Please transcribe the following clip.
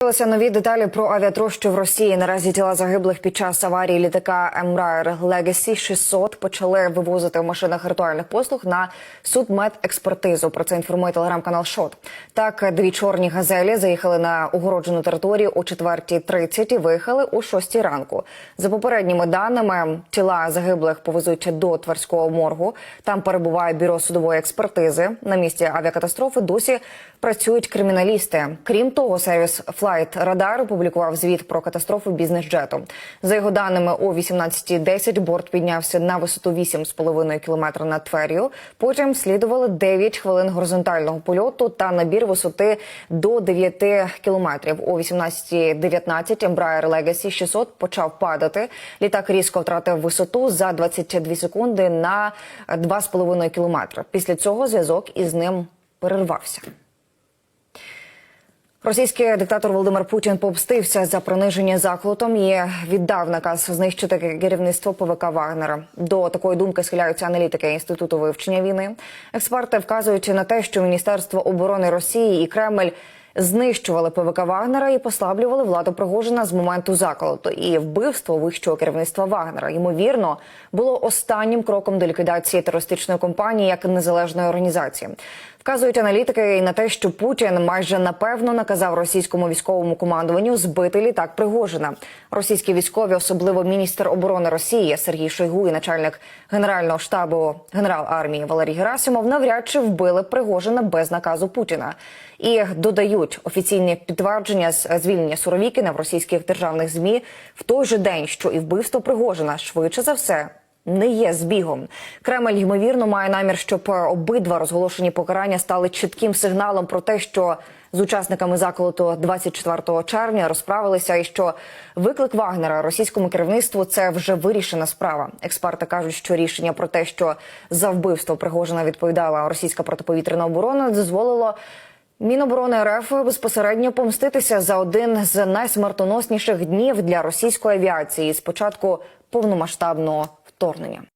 З'явилися нові деталі про авіатрощу в Росії. Наразі тіла загиблих під час аварії літака Embraer Legacy 600 почали вивозити в машинах ритуальних послуг на судмедекспертизу. Про це інформує телеграм-канал Шот. Так, дві чорні газелі заїхали на огороджену територію о 4.30 і виїхали о 6 ранку. За попередніми даними, тіла загиблих повезуть до Тверського моргу. Там перебуває бюро судової експертизи. На місці авіакатастрофи досі працюють криміналісти. Крім того, сервіс Flight Radar опублікував звіт про катастрофу бізнес-джету. За його даними, о 18.10 борт піднявся на висоту 8,5 км над Твер'ю. Потім слідували 9 хвилин горизонтального польоту та набір висоти до 9 кілометрів. О 18.19 Embraer Legacy 600 почав падати. Літак різко втратив висоту за 22 секунди на 2,5 кілометри. Після цього зв'язок із ним перервався. Російський диктатор Володимир Путін помстився за приниження заколотом і віддав наказ знищити керівництво ПВК Вагнера. До такої думки схиляються аналітики інституту вивчення війни. Експерти вказують на те, що Міністерство оборони Росії і Кремль знищували ПВК Вагнера і послаблювали владу Пригожина з моменту заколоту. І вбивство вищого керівництва Вагнера ймовірно було останнім кроком до ліквідації терористичної компанії як незалежної організації. Вказують аналітики на те, що Путін майже напевно наказав російському військовому командуванню збити літак Пригожина. Російські військові, особливо міністр оборони Росії Сергій Шойгу і начальник генерального штабу генерал армії Валерій Герасимов навряд чи вбили Пригожина без наказу Путіна. І додають офіційні підтвердження з звільнення Суровікіна в російських державних змі в той же день, що і вбивство Пригожина швидше за все не є збігом. Кремль ймовірно має намір, щоб обидва розголошені покарання стали чітким сигналом про те, що з учасниками заколоту 24 червня розправилися, і що виклик Вагнера російському керівництву це вже вирішена справа. Експерти кажуть, що рішення про те, що за вбивство Пригожина відповідала російська протиповітряна оборона, дозволило. Міноборони РФ безпосередньо помститися за один з найсмертоносніших днів для російської авіації з початку повномасштабного вторгнення.